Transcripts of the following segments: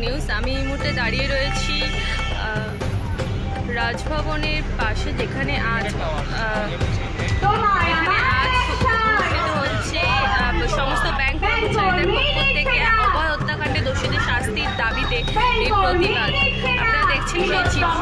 দাঁড়িয়ে রয়েছি রাজভবনের পাশে যেখানে আজ আহ, যেখানে আজ অনুষ্ঠিত হচ্ছে আহ, সমস্ত ব্যাংক কর্মচারীদের পক্ষ থেকে অভয় হত্যাকাণ্ডে দোষীদের শাস্তির দাবিতে এই প্রতিবাদ। আপনারা দেখছেন সেই চিত্র।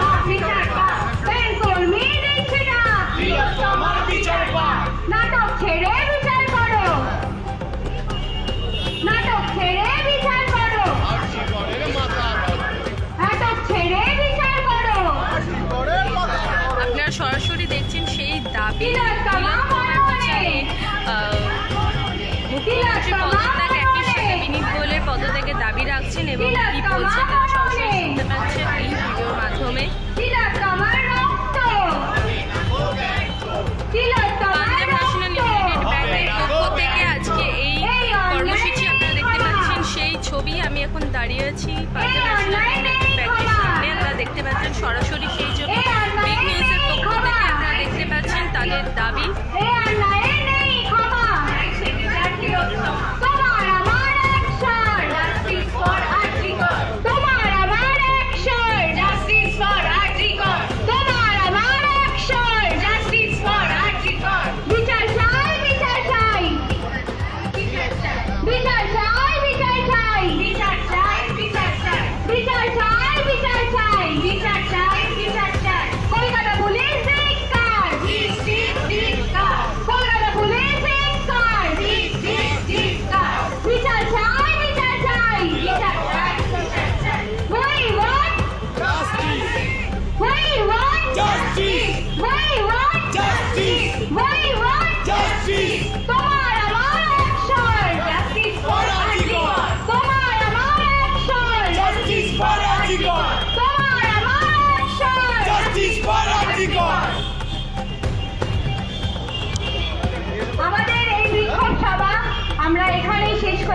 সাথে বিনীত গোয়েলের পদত্যাগের দাবি রাখছেন এবং কি বলছেন তারা সরাসরি শুনতে পাচ্ছেন এই ভিডিওর মাধ্যমে পাঞ্জাব ন্যাশনাল ইউনাইটেড ব্যাংকের পক্ষ থেকে আজকে এই কর্মসূচি আপনারা দেখতে পাচ্ছেন সেই ছবি আমি এখন দাঁড়িয়ে আছি পাঞ্জাব ন্যাশনাল ইউনাইটেড ব্যাংকের সামনে আপনারা দেখতে পাচ্ছেন সরাসরি herramientas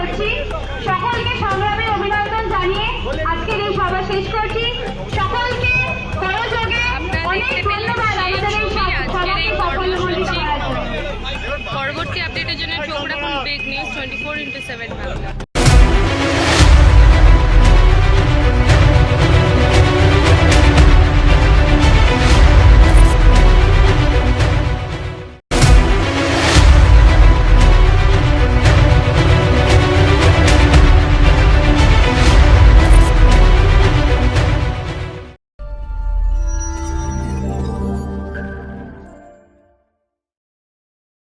করছি। সকলকে সংগ্রামে অভিনন্দন জানিয়ে আজকের এই সভা শেষ করছি। সকলকে সহযোগে অনেক ধন্যবাদ। আমাদের এই সভাকে সফল পরবর্তী আপডেটের জন্য চোখ রাখুন big news twenty four into seven Bangla.